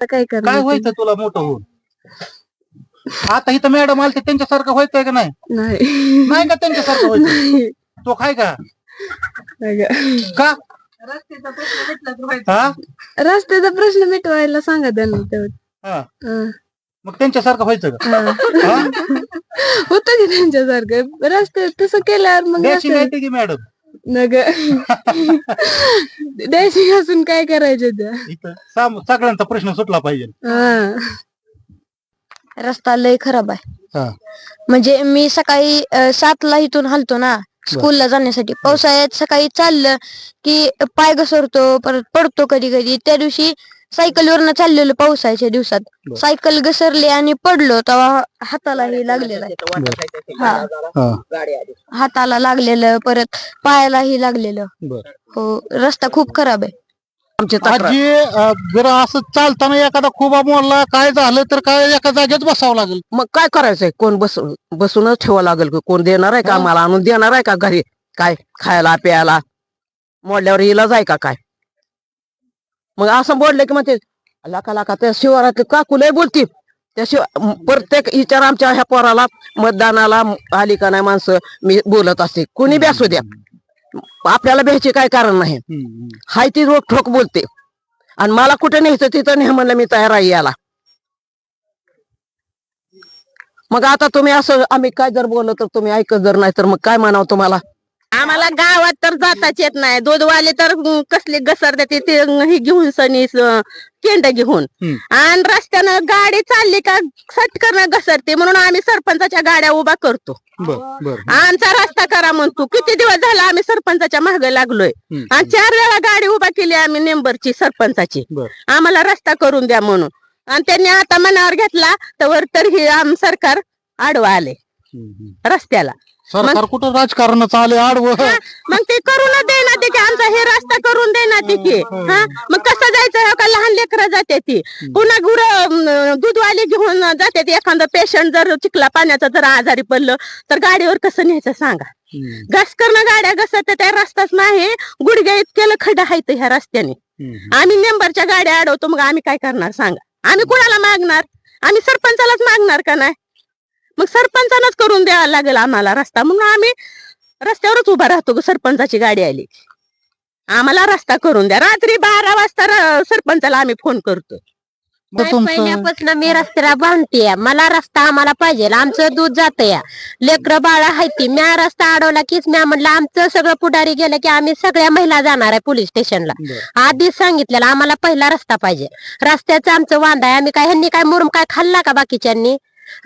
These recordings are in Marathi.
आता काय काय करणार व्हायचं तुला मोठं होऊन? आता इथं मॅडम आलते त्यांच्यासारखं व्हायचंय का नाही? नाही. नाही का त्यांच्यासारखं व्हायचं नाही. तो काय का? हा? रस्त्याचा प्रश्न मिटवायला सांगा त्यांना हा. हा. मग त्यांच्यासारखं व्हायचं का? हा. हा? होतं की त्यांच्यासारखं? रस्ते तसं केल्यावर मग की मॅडम? नग द्यायची असून काय करायचं त्या इथं साम- सगळ्यांचा प्रश्न सुटला पाहिजे. हा. रस्ता लय खराब आहे. हा. म्हणजे मी सकाळी अ, सातला इथून हलतो ना स्कूलला जाण्यासाठी. पावसाळ्यात सकाळी चाललं की पाय घसरतो परत पडतो कधी कधी त्या दिवशी सायकलवरनं चाललेलो पावसाळ्याच्या दिवसात. सायकल घसरली आणि पडलो तेव्हा हातालाही लागलेलं आहे. हा. हा. हाताला लागलेलं परत पायालाही लागलेलं. बर. हो रस्ता खूप खराब आहे. आमची तक्रार. आजी अं, जर असं चालताना एखादा खोबा मोडला काय झालं तर काय एका जागेच बसावं लागेल? मग काय करायचंय? कोण बसून बसूनच ठेवावं लागेल की? कोण देणार आहे का? हा. आम्हाला आणून देणार आहे का घरी? काय? खायला प्यायला? मोडल्यावर इलाज आहे का काय? मग असं बोललं की मग ते लाका लाका त्या शिवारातले काकू लय बोलतील. त्या प्रत्येक विचार आमच्या ह्या पोराला मतदानाला आली का नाही माणसं मी बोलत असते. कोणी बी असू द्या. आपल्याला भ्यायचे काय कारण नाही. हाय ती रोख ठोक बोलते. आणि मला कुठे न्यायचं तिथं नाही म्हणलं मी तयार आहे याला. मग आता तुम्ही असं आम्ही काय जर बोललो तर तुम्ही ऐकत जर नाही तर मग काय म्हणावं तुम्हाला? आम्हाला गावात तर जाताच येत नाही. दूधवाले तर कसले घसर देते ते हे घेऊन सनीस अं, केंड घेऊन. आणि रस्त्यानं गाडी चालली का सटकन घसरते. म्हणून आम्ही सरपंचाच्या गाड्या उभा करतो. आमचा रस्ता करा म्हणतो किती दिवस झाला आम्ही सरपंचाच्या मागे लागलोय. आणि चार वेळा गाडी उभा केली आम्ही नेंबरची सरपंचाची. आम्हाला रस्ता करून द्या म्हणून. आणि त्यांनी आता मनावर घेतला तर तर हे आम सरकार आडवा आले. रस्त्याला. सरकार कुठं राजकारण चाले आडवं? हा, मग ते करून दे ना ते की आमचा हे रस्ता करून दे ना ते की हा मग कसं जायचं? हो का लहान लेकरं जाते ती. पुन्हा गुर दूधवाले घेऊन जाते ती. एखादं पेशंट जर चिखला पाण्याचं जर आजारी पडलं तर गाडीवर कसं न्यायचं सांगा? हम्म. घस करणं गाड्या घसत त्या रस्ताच नाही. गुडघ्या इतकेलं खड्डा आहेत ह्या रस्त्याने. हम्म. आम्ही नेंबरच्या गाड्या अडवतो मग आम्ही काय करणार सांगा? आम्ही कुणाला मागणार? आम्ही सरपंचालाच मागणार का नाही? मग सरपंचानच करून द्यावा लागेल आम्हाला रस्ता. म्हणून आम्ही रस्त्यावरच उभा राहतो ग सरपंचाची गाडी आली. आम्हाला रस्ता करून द्या. रात्री बारा वाजता सरपंचाला आम्ही फोन करतो. पहिल्यापासून मी रस्त्याला बांधते मला रस्ता आम्हाला पाहिजे. आमचं दूध जात या. लेकर बाळ आहे ती. म्या रस्ता अडवला कीच म्या म्हणलं आमचं सगळं पुढारी गेलं की आम्ही सगळ्या महिला जाणार आहे पोलीस स्टेशनला. आधीच सांगितलेलं आम्हाला पहिला रस्ता पाहिजे. रस्त्याचं आमचं वांदा आहे. आम्ही काय ह्यांनी काय मुरुम काय खाल्ला का बाकीच्यांनी?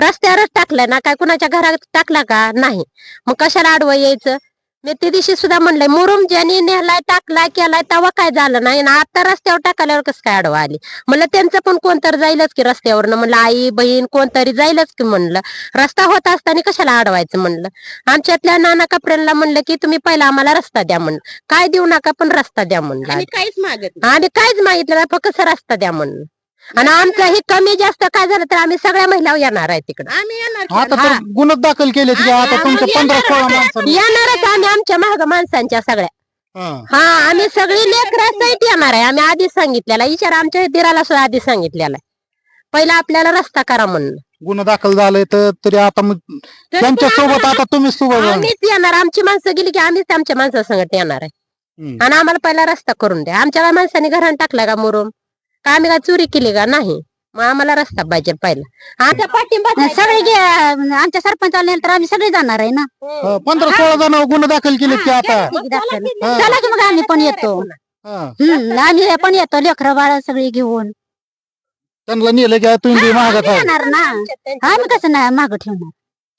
रस्त्यावरच टाकलाय ना काय कुणाच्या घरात टाकला का? नाही. मग कशाला आडवं यायचं? मी ते दिवशी सुद्धा म्हणलंय मुरुम ज्यांनी नेलाय टाकलाय केलाय तेव्हा काय झालं नाही ना? आता रस्त्यावर टाकल्यावर कसं काय आडवं आली? म्हणलं त्यांचं पण कोणतरी जाईलच की रस्त्यावरनं. म्हणलं आई बहीण कोणतरी जाईलच की. म्हणलं रस्ता होत असताना कशाला अडवायचं म्हणलं. आमच्यातल्या नाना कपड्यांना म्हणलं की तुम्ही पहिला आम्हाला रस्ता द्या म्हणलं काय देऊ नका पण रस्ता द्या म्हणलं. काहीच मागत. आणि काहीच मागितलं फक्त रस्ता द्या म्हणलं. आणि आमचं हे कमी जास्त काय झालं तर आम्ही सगळ्या महिला येणार आहे तिकडे. आम्ही येणार की आता. तर गुन्हे दाखल केले की आता तुमच्या पंधरा सोळा माणसं येणारच आम्ही आमच्या महाग माणसांच्या सगळ्या. हा. हा आम्ही सगळी लेकरा सहित येणार आहे. आम्ही आधीच सांगितलेला विचार आमच्या दिराला सुद्धा आधीच सांगितलेला आहे. पहिला आपल्याला रस्ता करा म्हणून. गुन्हा दाखल झालाय तर तरी आता मग त्यांच्यासोबत आता तुम्ही सोबत आम्हीच येणार. आमची माणसं गेली की आम्हीच आमच्या माणसासंगत येणार आहे. आणि आम्हाला पहिला रस्ता करून द्या. आमच्या माणसाने घरात टाकला का मुरुम? का आम्ही काय चोरी केली का? नाही. मग आम्हाला रस्ता पाहिजे पहिला. आमच्या पाठिंबा सगळे आमच्या सरपंचाला तर आम्ही सगळे जाणार आहे ना. हा, पंधरा सोळा जण गुन्हे दाखल केले की आता. हा. चला की मग आम्ही पण येतो. हा. हम्म, आम्ही पण येतो लेकर बाळ सगळी घेऊन. त्यांना नेलं की तुम्ही महागात आहे येणार ना. आम्ही कसं नाही माग ठेवणार?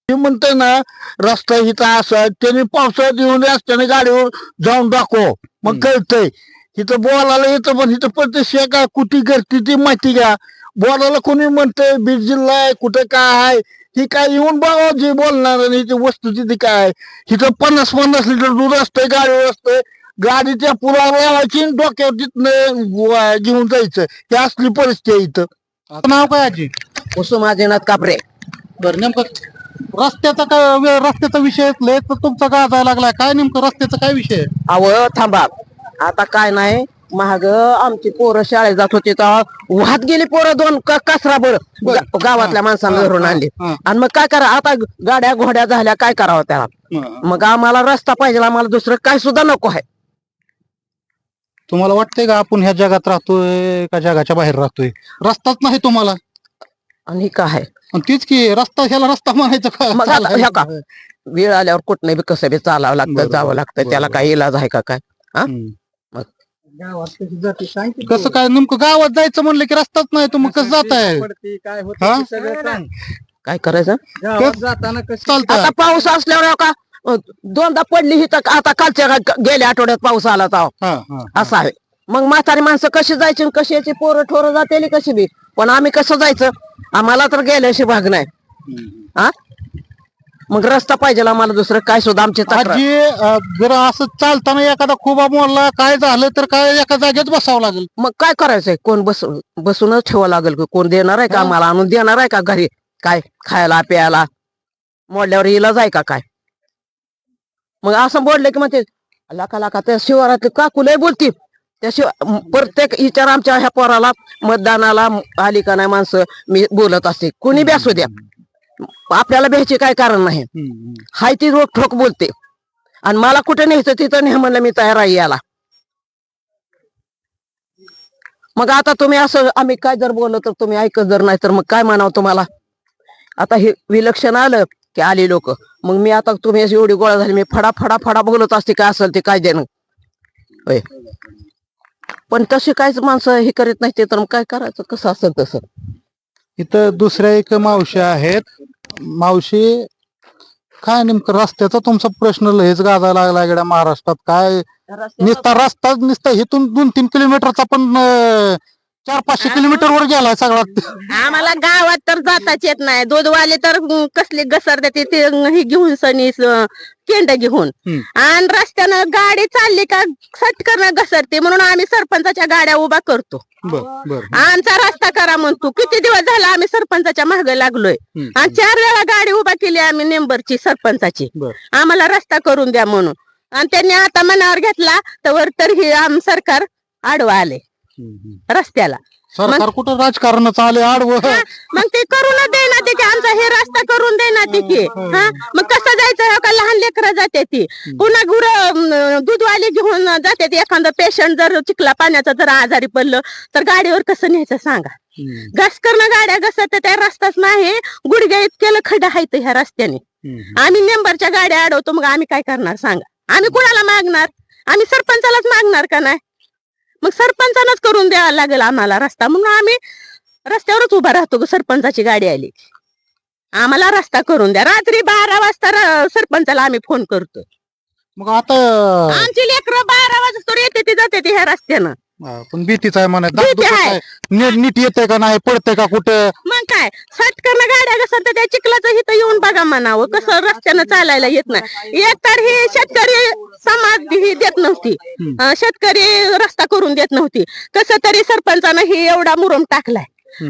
मी म्हणतोय ना रस्ता इथं असा त्याने पावसाळ्यात येऊन रस्त्याने गाडीवर जाऊन दाखव. मग कळतंय. इथं बोलायला येतं पण इथं प्रत्यक्ष काय कुठे करते ती माहिती घ्या. बोलायला कोणी म्हणतंय बीड जिल्हा आहे कुठे काय आहे ही काय येऊन बघा जे बोलणार आणि इथे वस्तुस्थिती काय आहे. इथं पन्नास पन्नास लिटर दूध असतंय गाडीवर असतंय. गाडी त्या पुलावर लावायची डोक्यावर तिथनं घेऊन जायचं. ही असली परिस्थिती आहे इथं. नाव काय आजी? कुसुम आदिनाथ कापरे. बरं नेमकं रस्त्याचा काय रस्त्याचा विषय लय तर तुमचा गाजायला लागलाय. काय नेमकं रस्त्याचा काय विषय? आहे? अव थांबा. आता काय नाही महाग आमची पोरं शाळेत जात होती तेव्हा वाहत गेली पोरं दोन क- कचरा बळ गा- गावातल्या माणसांना धरून आणली. हा. आणि मग काय करा आता गाड्या घोड्या झाल्या काय करावं त्याला? मग आम्हाला रस्ता पाहिजे आम्हाला दुसरं काय सुद्धा नको आहे. तुम्हाला वाटतंय का आपण ह्या जगात राहतोय का जगाच्या बाहेर राहतोय? रस्ताच नाही तुम्हाला. आणि हे काय आहे? आणि तीच की रस्ता ह्याला रस्ता म्हणायचं का? मग आता ह्या का? वेळ आल्यावर कुठं बी कसं बी चालावं लागतं बरोबर, जावं लागतं त्याला बरोबर. काय इलाज आहे का काय? कसं काय नेमकं गावात जायचं म्हणलं की रस्ताच नाही तुम्ही कसं जाताय? हा? काय करायचं? चालतं आता पाऊस असल्यावर हो का? अ, दोनदा पडली ही तर आता कालच्या गा- गेल्या आठवड्यात पाऊस आला तर. हा, हा. असं आहे. मग म्हातारी माणसं कशी जायची आणि कशी याची पोरं ठोरं जाते कशी बी? पण आम्ही कसं जायचं? आम्हाला तर गेल्याशी भाग नाही. हा? मग रस्ता पाहिजे आम्हाला दुसरं काय सुद्धा आमची तक्रार. आजी अं, जर असं चालताना एखादा खुबा मोडला काय झालं तर काय एका जागेत बसावं लागेल? मग काय करायचंय? कोण बस बसूनच ठेवावं लागेल की? कोण देणार आहे का? आम्हाला आणून देणार आहे का घरी? काय? खायला प्यायला? मोडल्यावर इलाज आहे का काय? मग असं बोलले की मग ते लाका लाका त्या शिवारातले काकू लय बोलतील. त्या शिव प्रत्येक विचार आमच्या ह्या पोराला मतदानाला आली का नाही माणसं? मी बोलत असते. कोणी बी असू द्या. आपल्याला भ्यायचे काय कारण नाही. हाय ती रोख ठोक बोलते. आणि मला कुठे न्यायचं तिथं नाही म्हणलं मी तयार आहे याला. मग आता तुम्ही असं आम्ही काय जर बोललो तर तुम्ही ऐकत जर नाही तर मग काय म्हणावं तुम्हाला? आता हे विलक्षण आलं की आली लोक. मग मी आता तुम्ही अशी एवढी गोळा झाली मी फडा फडा फडा बोलत असते काय असेल ते काय देणं. होय. पण तशी काहीच माणसं हे करीत नाही ते तर मग काय करायचं? कसं असेल तसं? इथं दुसऱ्या एक मावशी आहेत. मावशी काय नेमकं रस्त्याचा तुमचा प्रश्न लयच गाजायला लागला इकडे महाराष्ट्रात. काय निस्ता रस्ता निसता इथून दोन तीन किलोमीटरचा पण चार पाचशे किलोमीटर वर गेलाय सगळा. आम्हाला गावात तर जाताच येत नाही. दूधवाले तर कसले घसर देते ते अं, हे घेऊन सनीस अं, केंड घेऊन. हम्म. आणि रस्त्यानं गाडी चालली का सटकन घसरते म्हणून आम्ही सरपंचाच्या गाड्या उभा करतो. बर बर. आमचा रस्ता करा म्हणतो किती दिवस झाला आम्ही सरपंचाच्या मागे लागलोय? हम्म. आणि चार वेळा गाडी उभा केली आम्ही नेंबरची सरपंचाची. बर. आम्हाला रस्ता करून द्या म्हणून. आणि त्यांनी आता मनावर घेतला तर तर हे आम सरकार आडवा आले रस्त्याला. सरकार कुठं राजकारण आडवं. हा, मग ते करून देना ते की आमचा हे रस्ता करून देना ते की हा मग कसं जायचं हो का? लहान लेकरं जाते ती. पुन्हा गुर दूधवाली घेऊन जाते ती. एखादं पेशंट जर चिखला पाण्याचं जर आजारी पडलं तर गाडीवर कसं न्यायचं सांगा? घस करणं गाड्या घसत त्या रस्ताच नाही. गुडघ्या इतकेलं खड्डा आहेत ह्या रस्त्याने. आम्ही मेंबरच्या गाड्या अडवतो मग आम्ही काय करणार सांगा? आम्ही कुणाला मागणार? आम्ही सरपंचालाच मागणार का नाही? मग सरपंचानच करून द्यावा लागेल आम्हाला रस्ता. म्हणून आम्ही रस्त्यावरच उभा राहतो ग सरपंचाची गाडी आली. आम्हाला रस्ता करून द्या. रात्री बारा वाजता सरपंचाला आम्ही फोन करतो. मग आता आमची लेकरं बारा वाजता येते ती जाते ती ह्या रस्त्यानं. हा, पण भीतीच आहे म्हणा. भीती आहे. नीट नीट येतंय का नाही? पडतंय का कुठं? मग काय? सटकन गाड्या कसं तर त्या चिखलाचं इथं येऊन बघा म्हणावं. कसं रस्त्यानं चालायला येत नाही. एक तर ही शेतकरी समाज ही देत नव्हती. अं, शेतकरी रस्ता करून देत नव्हती. कसं तरी सरपंचानं ही एवढा मुरुम टाकलाय.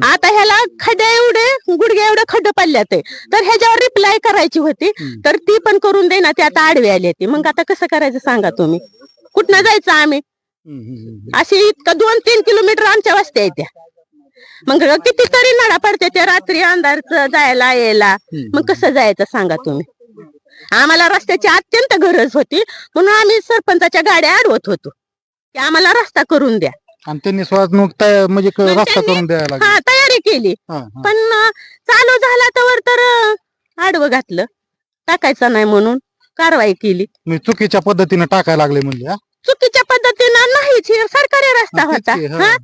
आता ह्याला खड्डे एवढे गुडघे एवढे खड्डे पडल्यात आहे. तर ह्याच्यावर रिप्लाय करायची होती. तर ती पण करून देना ते आता आडवी आली ती मग आता कसं करायचं सांगा तुम्ही? कुठनं जायचं आम्ही? अशी इतकं दोन तीन किलोमीटर आमच्या वस्त्या आहेत त्या. मग कितीतरी नळा पडते ते रात्री अंधारच जायला यायला. मग कसं जायचं सांगा तुम्ही? आम्हाला रस्त्याची अत्यंत गरज होती. म्हणून आम्ही सरपंचाच्या गाड्या अडवत होतो. की आम्हाला रस्ता करून द्या. आणि त्यांनी स्वतः तया- म्हणजे मग रस्ता करून द्यायला हा तयारी केली. पण चालू झाला तर तर आडवं घातलं. टाकायचं नाही म्हणून कारवाई केली. मी चुकीच्या पद्धतीने टाकायला लागले म्हणजे? चुकीच्या पद्धतीनं हे सरकारी रस्ता होता. हा. हा?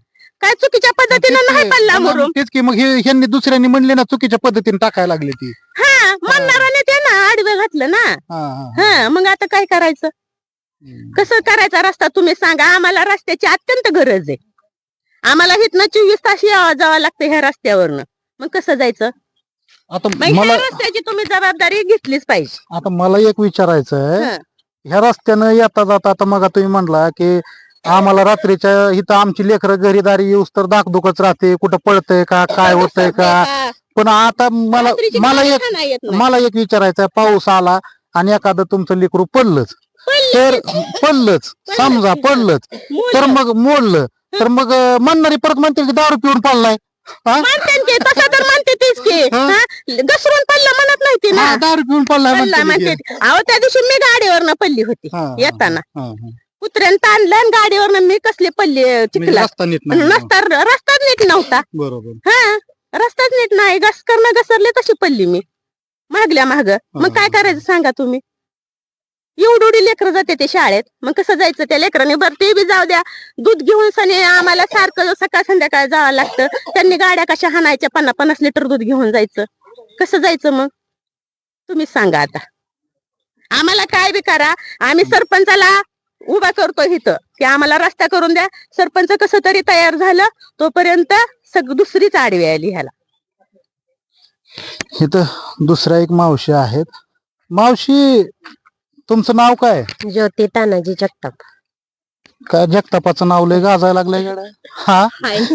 काय चुकीच्या पद्धतीनं नाही पडला मुरुम तेच की मग हे ह्यांनी दुसऱ्यांनी म्हणले ना चुकीच्या पद्धतीने टाकायला लागले ती. हा म्हणणाराने ते ना आडवं घातलं ना. हा, हा, हा. हा मग आता काय करायचं? कसं करायचा रस्ता तुम्ही सांगा. आम्हाला रस्त्याची अत्यंत गरज आहे. आम्हाला इथनं चोवीस तास यावं जावं लागतं ह्या रस्त्यावरनं. मग कसं जायचं? आता मग ह्या मला रस्त्याची तुम्ही जबाबदारी घेतलीच पाहिजे. आता मला एक विचारायचं आहे हा. ह्या रस्त्यानं येता जाता आता मग तुम्ही म्हणला की आम्हाला रात्रीच्या इथं आमची लेकरं घरीदारी येऊस तर दाखदुखच राहते कुठं पळतंय का काय होतंय का पण आता मला रात्रीची मला एक नाही? मला एक विचारायचं आहे पाऊस आला आणि एखादं तुमचं लेकरू पडलंच तर पडलंच समजा पडलंच तर मग मोडलं तर मग अं, म्हणणारी परत म्हणते की दारू पिऊन पडलाय हा? म्हणते की तसं तर म्हणते तीच की हा? हा? घसरून पडलं म्हणत नाही ती ना हा, दारू पिऊन पडलाय पडला म्हणते म्हणते की. ती. अहो त्या दिवशी मी गाडीवरनं पडली होती हा, हा, येताना हा, हा. कुत्र्यानं ताणलं आणि गाडीवरनं मी कसली पडली अं, म्हणजे चिखलात. रस्ता नीट नाही. रस्ता रस्ताच नीट नव्हता. बरोबर. हा रस्ताच नीट नाही. घस करणं घसरले तशी पडली मी. मागल्या माग. मग काय करायचं सांगा तुम्ही? एवढी लेकरं जाते ते शाळेत. मग कसं जायचं त्या लेकरांनी? बरं ते बी जाऊ द्या. दूध घेऊन सनी आम्हाला सारखं सकाळ संध्याकाळ जावं लागतं त्यांनी गाड्या कशा हाणायच्या? पन्नास पन्नास लिटर दूध घेऊन जायचं. कसं जायचं मग? तुम्हीच सांगा आता. आम्हाला काय बी करा. आम्ही सरपंचाला उभा करतो इथं. की आम्हाला रस्ता करून द्या. सरपंच कसं तरी तयार झालं तोपर्यंत सग दुसरीच आडवी आली ह्याला. इथं दुसऱ्या एक मावशी आहेत. मावशी तुमचं नाव काय? ज्योती तानाजी जगताप. काय जगतापाचं नाव लय गाजायला लागलंय गड्या. हा?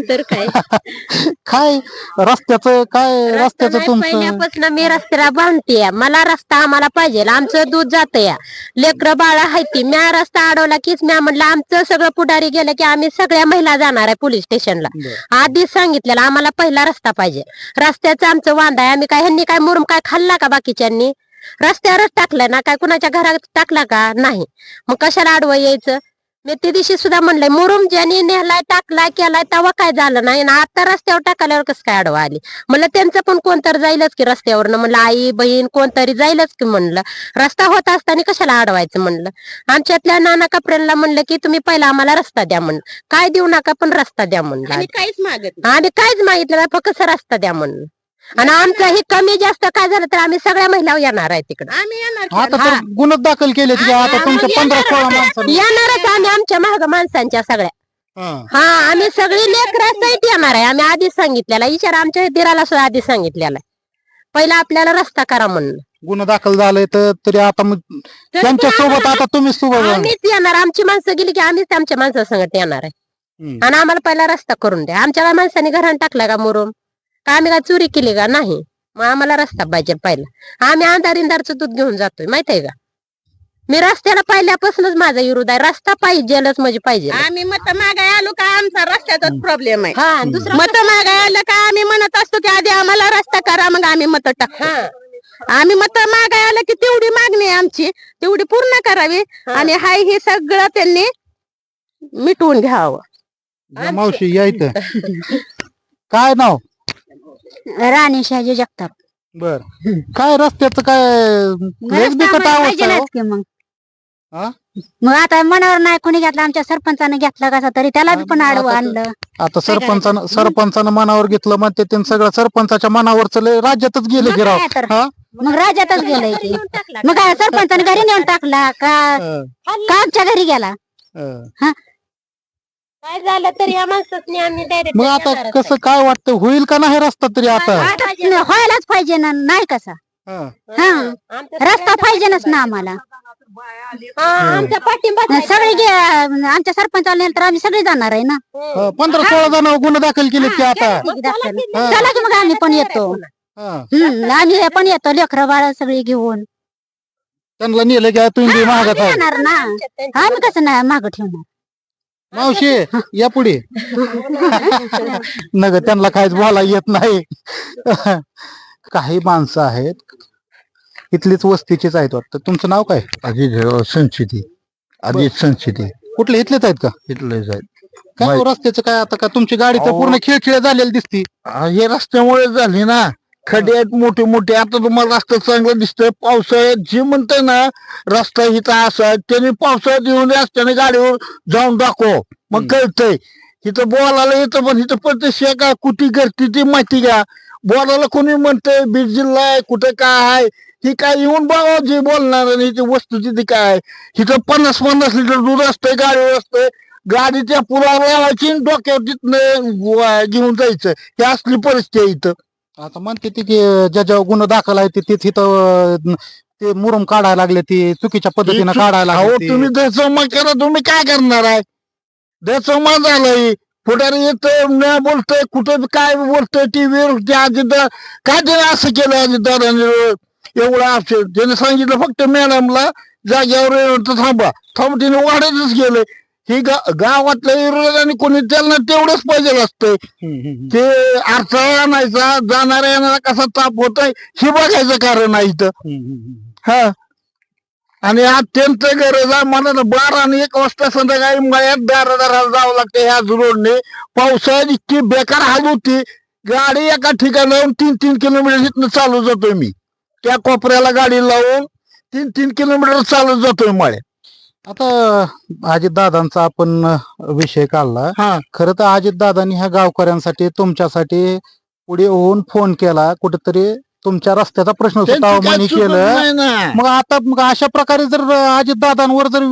तर काय? काय? रस्त्याचं काय? रस्त्याचं तुमचं? पहिल्यापासून मी रस्त्याला बांधते. मला रस्ता आम्हाला पाहिजे. आमचं दूध जात या. लेकर बाळ हायती म्या रस्ता अडवला कीच म्या म्हणलं आमचं सगळं पुढारी गेलं की आम्ही सगळ्या महिला जाणार आहे पोलीस स्टेशनला. आधीच सांगितलेलं आम्हाला पहिला रस्ता पाहिजे. रस्त्याचं आमचं वांदा आहे. आम्ही काय ह्यांनी काय मुरुम काय खाल्ला का बाकीच्यांनी? रस्त्यावरच टाकलं ना? काय कुणाच्या घरात टाकला का? नाही. मग कशाला आडवं यायचं? मी त्या दिवशी सुद्धा म्हणलंय मुरुम ज्यांनी नेलाय टाकलाय केलाय तेव्हा काय झालं नाही आणि आता रस्त्यावर टाकल्यावर कसं काय आडवं आली? म्हणलं त्यांचं पण कोणतरी जाईलच की रस्त्यावरनं. म्हणलं आई बहीण कोणतरी जाईलच की. म्हणलं रस्ता होत असताना कशाला अडवायचं म्हणलं आमच्यातल्या नाना कपड्यांना म्हणलं की तुम्ही पहिला आम्हाला रस्ता द्या म्हणलं काय देऊ नका पण रस्ता द्या म्हणलं. आणि काहीच मागत नाही. आम्ही काहीच मागितलं नाही फक्त रस्ता द्या म्हणून आणि आमचं हे कमी जास्त काय झालं तर आम्ही सगळ्या महिला येणार आहे तिकडे. आम्ही येणार की आता आता. तर गुन्हे दाखल केले की आता तुमच्या पंधरा सोळा माणसांनी येणारच आम्ही आमच्या महाग माणसांच्या सगळ्या. हा. हा आम्ही सगळी लेकरा सहित येणार आहे. आम्ही आधीच सांगितलेला विचार आमच्या दिराला सुद्धा आधीच सांगितलेला आहे. पहिला आपल्याला रस्ता करा म्हणून. गुन्हा दाखल झालाय तर तरी आता मग त्यांच्यासोबत आता तुम्ही सोबत आम्हीच येणार. आमची माणसं गेली की आम्हीच आमच्या माणसा संगत येणार आहे. आणि आम्हाला पहिला रस्ता करून द्या. आमच्या काय माणसाने घरात टाकला का मुरुम? का आम्ही काय चोरी केली का? नाही. मग आम्हाला रस्ता पाहिजे पहिला. आम्ही अंधार इंधारचं दूध घेऊन जातोय माहीत आहे का? मी रस्त्याला पहिल्यापासूनच माझा विरोध आहे. रस्ता पाहिजेलच म्हणजे पाहिजे. आम्ही मत मागाय आलो का? आमचा रस्त्याचाच प्रॉब्लेम आहे. हा दुसरा मत मागाय आलं का? आम्ही म्हणत असतो की आधी आम्हाला रस्ता करा मग आम्ही मत टाकतो. हा. आम्ही मत मागाय आलं की तेवढी मागणी आहे आमची. तेवढी पूर्ण करावी. आणि हाय हे सगळं त्यांनी मिटवून घ्यावं. मावशी या इथं. काय नाव? राणी शहाजी जगताप. बर. काय रस्त्याचं काय लयच रस्ता बिकट आम्हाला अवस्था आहे पाहिजेलच हो. की मग. हा? मग आता मनावर नाही कोणी घेतला आमच्या सरपंचाने घेतला कसा तरी त्याला बी पण आडवं आता- आणलं. आता सरपंचानं सरपंचानं मनावर घेतलं म्हणते ते सगळं सरपंचाच्या मनावरच लय राज्यातच गेलं मग की राव काय तर? हा? मग राज्यातच गेलंय की मग काय सरपंचाने घरी नेऊन टाकला का? अं, का आमच्या घरी गेला? अं. काय झालं तरी या माणसाने आम्ही डायरेक्ट मग आता कसं काय वाटतं? होईल का नाही रस्ता तरी आता? व्हायलाच पाहिजे ना नाही कसा? हा. हा रस्ता पाहिजेच ना आम्हाला. आमच्या पाठिंबा सगळे गे- आमच्या सरपंचाला नेलं तर आम्ही सगळे जाणार आहे ना. हा, पंधरा सोळा जण गुन्हे दाखल केले की आता. दाखल. चला की मग आम्ही पण येतो. हा. हम्म आम्ही पण येतो लेकरं बाळ सगळी घेऊन. त्यांना नेलं की तुम्ही मागत आम्ही आहे येणार ना. आम्ही कसं नाही माग ठेवणार? मावशी या पुढे. नग त्यांना काहीच बोला येत नाही. काही माणसं आहेत इथलीच वस्तीचीच आहेत वाटतं. तुमचं नाव काय? अजित संचिती. अजित संचिती. कुठले इथलेच आहेत का? इथलेच आहेत. काय हो रस्त्याचं काय आता का? तुमची गाडी तर अहो. पूर्ण खेळ झालेली दिसती. आ, हे रस्त्यामुळे झाले ना. खडे आहेत मोठे मोठे. आता तुम्हाला रस्ता चांगला दिसतोय. पावसाळ्यात जे म्हणतंय ना रस्ता हिचा असा त्यांनी पावसाळ्यात येऊन रस्त्याने गाडीवर जाऊन दाखव. मग. कळतंय. इथं बोलायला येतं पण इथं प्रत्यक्ष काय कुठे करते ती माहिती घ्या. बोलायला कोणी म्हणतंय बीड जिल्हा आहे कुठे काय आहे ही काय येऊन बघा जे बोलणार आणि इथे वस्तुस्थिती काय इथं पन्नास पन्नास लिटर दूध असतंय गाडीवर असतंय. गाडीच्या पुरावर लावायची डोक्यावर तिथनं घेऊन जायचं. ही असली परिस्थिती आहे इथं. आता म्हणते ती की ज्याच्यावर गुन्हा दाखल आहे ते अं, ते मुरुम काढायला लागले ते चुकीच्या पद्धतीनं काढायला अहो लागले तुम्ही दसमा करा तुम्ही काय करणार आहे? दसमा झालंय पुढारी येतोय न बोलतोय कुठे बी काय बोलतोय टीव्हीवर अजित काय त्याने असं केलं अजित एवढं असं त्याने सांगितलं फक्त मॅडमला जाग्यावर येऊन तर थांबा. थांब तिने वाढतच गेले. ही गा- गावातल्या विरोधाने कोणी त्यांना तेवढंच पाहिजे असतंय. ते अडथळा आणायचा जाणाऱ्या येणारा कसा ताप होत हे बघायचं कारण आहे इथं. हा. आणि अत्यंत गरज आहे मला ना बारा आणि एक वाजता संध्याकाळी मळ्यात दारा दाराला जावं लागतं ह्या रोडने. पावसाळ्यात इतकी बेकार हाल होती गाडी एका ठिकाणी लावून तीन तीन किलोमीटर इथनं चालू जातोय मी. त्या कोपऱ्याला गाडी लावून तीन तीन किलोमीटर चालत जातोय मळ्यात. आता अजित दादांचा आपण विषय काढला. हा. खरं तर अजित दादांनी ह्या गावकऱ्यांसाठी तुमच्यासाठी पुढे होऊन फोन केला. कुठेतरी तुमच्या रस्त्याचा प्रश्न केलं. मग आता मग अशा प्रकारे जर अजित दादांवर जर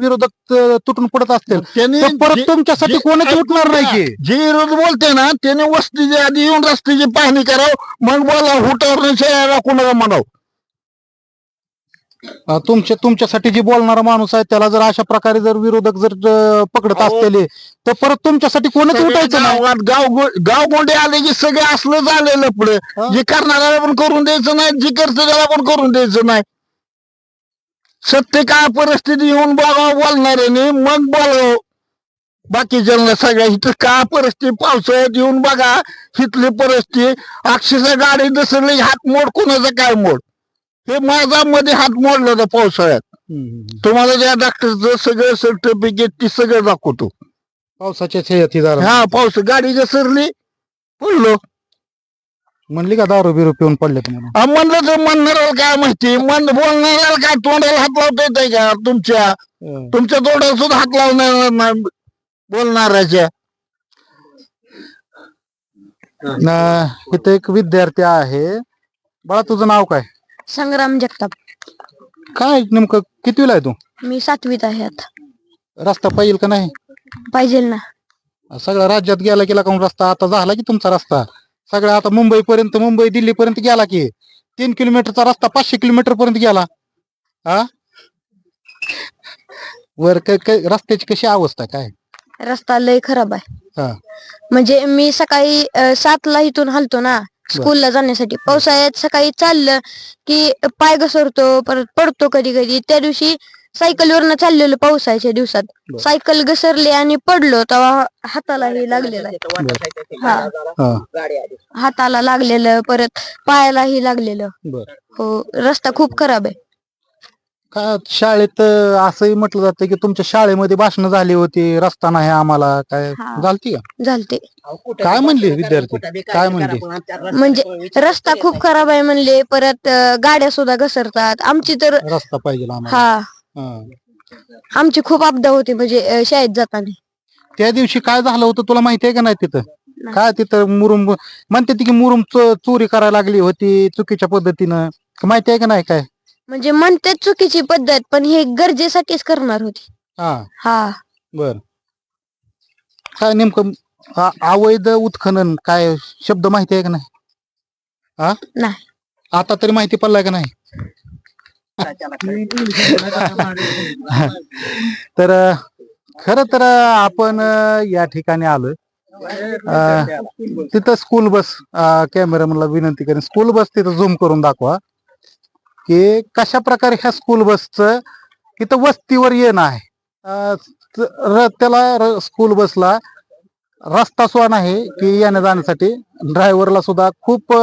विरोधक तुटून पडत असतील तर परत तुमच्यासाठी कोणच उठणार नाही. की? जे विरोध बोलते ना त्याने वस्तीच्या आधी येऊन रस्त्याची पाहणी करावं. मग बोला हुटावर कोणाला म्हणावं. अ, तुमच्या तुमच्यासाठी जे बोलणारा माणूस आहे त्याला जर अशा प्रकारे जर विरोधक जर अ, पकडत अहो. असलेले तर परत तुमच्यासाठी कोणच उठायचं नाही. गावात गाव गाव गोंडे आले की सगळे असलं झालेलं पुढे. हा. जे करणाऱ्याला पण करून द्यायचं नाही जे करतं त्याला पण करून द्यायचं नाही. सत्य काय परिस्थिती येऊन बघावं बोलणाऱ्याने मग बोलावं. बाकीच्यांना सगळ्या इथं काय परिस्थिती पावसाळ्यात येऊन बघा इथली परिस्थिती. अक्षरशः गाडी दसरली हात मोड कोणाचा काय मोड? हे माझा मध्ये हात मोडला होता पावसाळ्यात. तुम्हाला त्या डॉक्टरचं सगळं सर्टिफिकेट ती सगळं दाखवतो. पावसाच्या हा पाऊस गाडी घसरली पडलो. म्हणली का दारू बिरू पिऊन पडले तुम्हाला आ, म्हणलं तर म्हणणाऱ्याला काय माहिती? मन बोलणाऱ्याला काय तोंडाला हात लावता येते का? तुमच्या तुमच्या तोंडाला सुद्धा हात लावणार नाही बोलणाऱ्याच्या. न- इथं एक विद्यार्थी आहे. बाळा तुझं नाव काय? संग्राम जगताप. काय नेमकं कितवीला आहे तू? मी सातवीत आहे आता. रस्ता पाहिजे का नाही? पाहिजे ना. सगळ्या राज्यात गेला गेला का रस्ता आता झाला की तुमचा रस्ता? सगळ्या आता मुंबई पर्यंत मुंबई दिल्ली पर्यंत गेला की तीन किलोमीटरचा रस्ता पाचशे किलोमीटर पर्यंत गेला. हा वर क- क- रस्त्याची कशी अवस्था काय? रस्ता लय खराब आहे. हा. म्हणजे मी सकाळी अ, सातला इथून हलतो ना स्कूलला जाण्यासाठी. पावसाळ्यात सकाळी चाललं की पाय घसरतो परत पडतो कधी कधी त्या दिवशी सायकलवरनं चाललेलो पावसाळ्याच्या दिवसात. सायकल घसरली आणि पडलो तेव्हा हातालाही लागलेलं आहे. हा. हा. हाताला लागलेलं परत पायालाही लागलेलं. हो रस्ता खूप खराब आहे. का शाळेत अं, असंही म्हटलं जातं की तुमच्या शाळेमध्ये भाषण झाली होती रस्ता नाही आम्हाला काय हा. झालती का झालते काय म्हणले विद्यार्थी? काय म्हणले? म्हणजे रस्ता खूप खराब आहे म्हणले परत अ, गाड्या सुद्धा घसरतात आमची तर रस्ता पाहिजे आम्हाला हा हा. आमची खूप अपदा होती म्हणजे अ, शाळेत जाताना त्या दिवशी काय झालं होतं तुला माहिती आहे का नाही तिथं नाही. काय तिथं मुरुम म्हणते ती की मुरुम चो- चोरी करायला लागली होती चुकीच्या पद्धतीनं माहिती आहे का नाही काय म्हणजे म्हणतात चुकीची पद्धत पण हे गरजेसाठीच करणार होती. हा. हा. बर. काय नेमकं अवैध उत्खनन काय शब्द माहिती आहे का नाही? हा? नाही. आता तरी माहिती पडलाय का नाही? तर खरं तर आपण अं, या ठिकाणी आलोय. अं, तिथं स्कूल बस कॅमेरामॅनला विनंती करेन. स्कूल बस तिथं झूम करून दाखवा. की कशा प्रकारे ह्या स्कूल बसचं इथं वस्तीवर येणं आहे. र- त्याला स्कूल बसला रस्ता सुद्धा नाही की येण्या जाण्यासाठी. ड्रायव्हरला सुद्धा खूप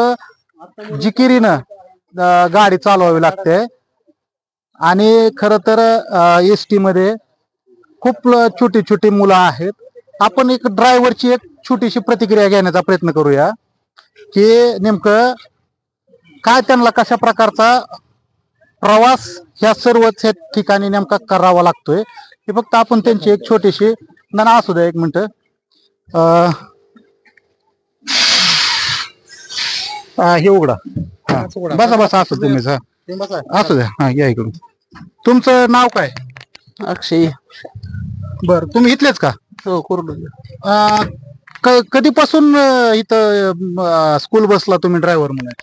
जिकिरीनं गाडी चालवावी लागते. आणि खर तर एस टी मध्ये खूप छोटी छोटी मुलं आहेत. आपण एक ड्रायव्हरची एक छोटीशी प्रतिक्रिया घेण्याचा प्रयत्न करूया. की नेमकं काय त्यांना कशा प्रकारचा प्रवास ह्या सर्वच ह्या ठिकाणी नेमका करावा लागतोय. हे फक्त आपण त्यांची एक छोटीशी ना असू द्या एक मिनिट. हे उघडा. बसा बसा असू तुम्ही हा. असू द्या. हा या इकडून. तुमचं नाव काय? अक्षय. बर तुम्ही इथलेच का? हो कधीपासून इथं स्कूल बसला तुम्ही ड्रायव्हर म्हणून?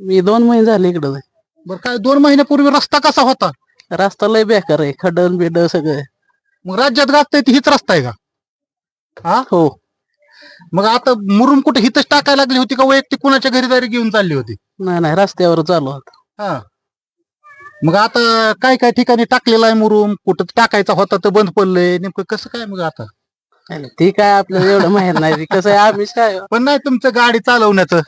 मी दोन महिने झाले इकडं. बर काय दोन महिन्यापूर्वी रस्ता कसा होता? रस्ता लय बेकार आहे खड्डन बिड सगळं. मग राज्यात गाजतंय ती हीच रस्ता आहे का? हा? हो. मग आता मुरुम कुठे हिथच टाकायला लागली होती का वैयक्तिक कुणाच्या घरी तरी घेऊन चालली होती? नाही नाही रस्त्यावर चालू होत. हा. मग आता काय काय ठिकाणी टाकलेला आहे मुरुम? कुठं टाकायचा होता तर बंद पडलंय. नेमकं कसं काय मग आता? ती काय आपल्याला एवढं माहीत नाही. कसं आहे आम्ही काय पण नाही तुमचं गाडी चालवण्याचं.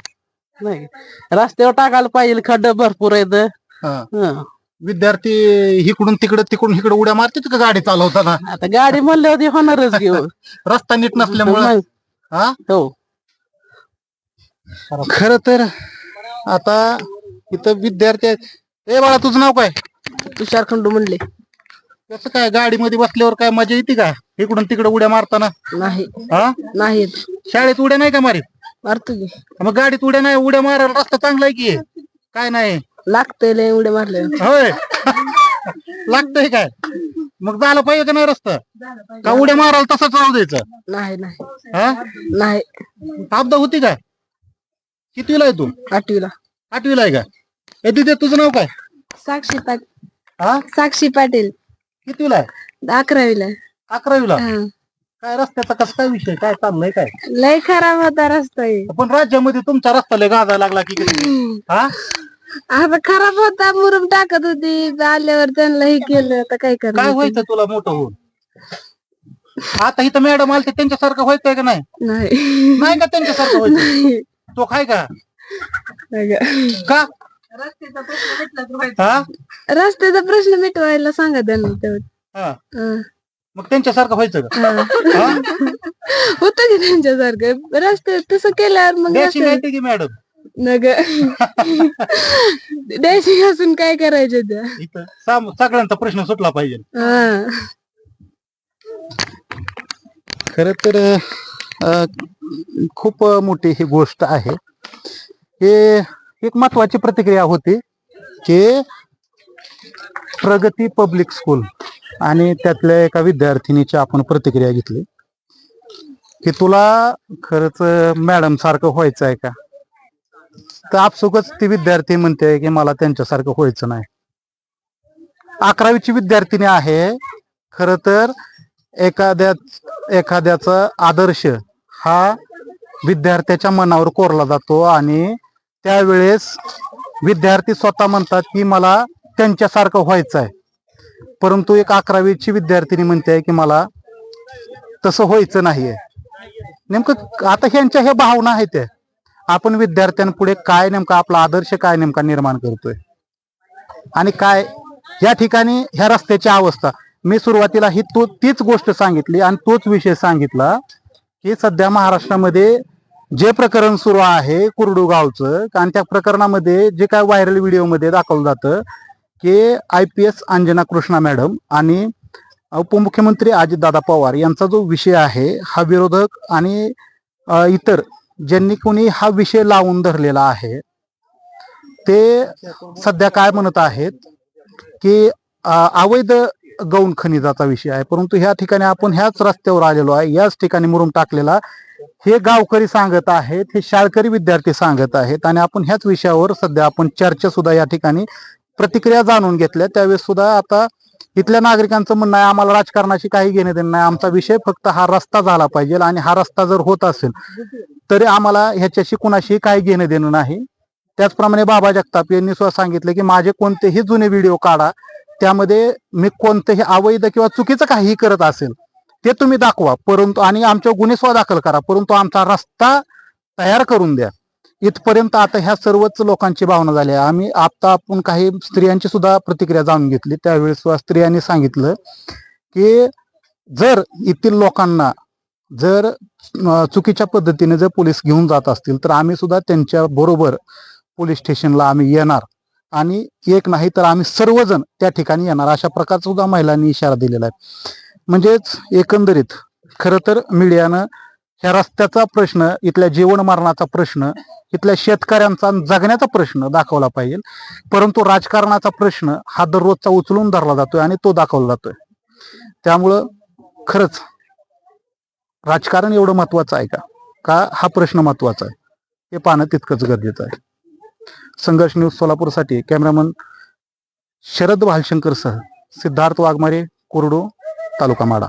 नाही. रस्त्यावर टाकायला पाहिजे खड्ड भरपूर आहेत. हा. हं. विद्यार्थी इकडून तिकडं तिकडून इकडं उड्या मारतात का गाडी चालवताना? आता गाडी म्हणल्यावर ती होणारच घेऊ रस्ता नीट नसल्यामुळे. हा? हो. खर तर आता इथं विद्यार्थी आहेत. ए बाळा तुझं नाव काय? तुषार खंडू म्हणले कसं काय गाडीमध्ये बसल्यावर काय मजा येते का? इकडून तिकडं उड्या मारताना? नाही. हा? नाही शाळेत उड्या नाही का मारी मारतो की. मग गाडीत उड्या नाही उड्या मारायला रस्ता चांगला आहे की? काय नाही. लागतंय लय उड्या मारले होय. लागतंय काय? मग झालं पाहिजे का नाही रस्ता? का उड्या मारायला तसंच राहू द्यायचं? नाही नाही. हा? नाही. आपदा होती का? कितवीला आहे तू? आठवीला. आठवीला आहे का? ए तिथे तुझं नाव काय? साक्षी पाटील हा? साक्षी पाटील. कितवीला आहे? अकरावीला अकरावीला? काय रस्त्याचा कसं काय विषय? काय चाललंय काय? लय खराब होता रस्ता पण राज्यामध्ये तुमचा रस्ता लय गाजा लागला की? हा? आता खराब होता मुरुम टाकत होती आल्यावर त्यांना हे केलं आता काय काय करणार व्हायचं तुला मोठं होऊन? आता इथं मॅडम आलते त्यांच्यासारखं व्हायचंय का नाही? नाही. नाही का त्यांच्यासारखं व्हायचं तो काय का? का? हा? रस्त्याचा प्रश्न मिटवायला सांगा त्यांना तेवढं. हा. हं. मग त्यांच्यासारखं व्हायचं का? हं. होतं की त्यांच्यासारखं? रस्ते तसं केल्यावर मग द्यायची रस्ते- नाही की मॅडम? नग द्यायची असून काय करायचं त्या? इथं साम- सगळ्यांचा प्रश्न सुटला पाहिजे. हं. खर तर अ, खूप मोठी ही गोष्ट आहे. हे एक महत्वाची प्रतिक्रिया होती की प्रगती पब्लिक स्कूल आणि त्यातल्या एका विद्यार्थिनीची आपण प्रतिक्रिया घेतली. की तुला खरंच मॅडम सारखं व्हायचं आहे का? तर आपसुकच ती विद्यार्थी म्हणते की मला त्यांच्यासारखं व्हायचं नाही. अकरावीची विद्यार्थिनी आहे खर तर एखाद्या एखाद्याचा आदर्श हा विद्यार्थ्याच्या मनावर कोरला जातो आणि त्यावेळेस विद्यार्थी स्वतः म्हणतात की मला त्यांच्यासारखं व्हायचं आहे. परंतु एक अकरावीची विद्यार्थिनी म्हणते की मला तसं व्हायचं नाहीये. नेमकं आता ह्यांच्या ह्या भावना आहेत त्या. आपण विद्यार्थ्यांपुढे काय नेमका आपला आदर्श काय नेमका निर्माण करतोय? आणि काय या ठिकाणी ह्या रस्त्याची अवस्था. मी सुरुवातीला ही तो तीच गोष्ट सांगितली आणि तोच विषय सांगितला की सध्या महाराष्ट्रामध्ये जे प्रकरण सुरू आहे कुरडू गावचं आणि त्या प्रकरणामध्ये जे काय व्हायरल व्हिडिओमध्ये दाखवलं जातं के I P S Anjana Krishna madam आणि उपमुख्यमंत्री अजितदादा पवार यांचा जो विषय आहे हा विरोधक आणि इतर ज्यांनी कोणी हा विषय लावून धरलेला आहे ते सध्या काय म्हणत आहेत की अवैध गौण खनिजाचा विषय आहे. परंतु ह्या ठिकाणी आपण ह्याच रस्त्यावर आलेलो आहे याच ठिकाणी मुरुम टाकलेला हे गावकरी सांगत आहेत हे शाळकरी विद्यार्थी सांगत आहेत आणि आपण ह्याच विषयावर सध्या आपण चर्चा सुद्धा या ठिकाणी प्रतिक्रिया जाणून घेतल्या. त्यावेळेस सुद्धा आता इथल्या नागरिकांचं म्हणणं आहे आम्हाला राजकारणाशी काही घेणे देणं नाही. आमचा विषय फक्त हा रस्ता झाला पाहिजे आणि हा रस्ता जर होत असेल तरी आम्हाला ह्याच्याशी कुणाशी काही घेणं देणं नाही. त्याचप्रमाणे बाबा जगताप यांनी सुद्धा सांगितलं की माझे कोणतेही जुने व्हिडिओ काढा. त्यामध्ये मी कोणतेही अवैध किंवा चुकीचं काहीही करत असेल ते तुम्ही दाखवा. परंतु आणि आमच्या गुन्हे सुद्धा दाखल करा. परंतु आमचा रस्ता तयार करून द्या. इथपर्यंत आता ह्या सर्वच लोकांची भावना झाली आहे. आम्ही आता आपण काही स्त्रियांची सुद्धा प्रतिक्रिया जाणून घेतली. त्यावेळेस स्त्रियांनी सांगितलं की जर येथील लोकांना जर चुकीच्या पद्धतीने जर पोलीस घेऊन जात असतील तर आम्ही सुद्धा त्यांच्या बरोबर पोलीस स्टेशनला आम्ही येणार. आणि एक नाही तर आम्ही सर्वजण त्या ठिकाणी येणार. अशा प्रकारचा सुद्धा महिलांनी इशारा दिलेला आहे. म्हणजेच एकंदरीत खरं तर मीडियानं ह्या रस्त्याचा प्रश्न इथल्या जीवन मरणाचा प्रश्न इथल्या शेतकऱ्यांचा जगण्याचा प्रश्न दाखवला पाहिजे. परंतु राजकारणाचा प्रश्न हा दररोजचा उचलून धरला जातोय आणि तो दाखवला जातोय. त्यामुळं खरंच राजकारण एवढं महत्वाचं आहे का? का हा प्रश्न महत्त्वाचा आहे? हे पाहणं तितकंच गरजेचं आहे. संघर्ष न्यूज सोलापूरसाठी कॅमेरामन शरद भालशंकर सह सिद्धार्थ वाघमारे कोरडो तालुका माडा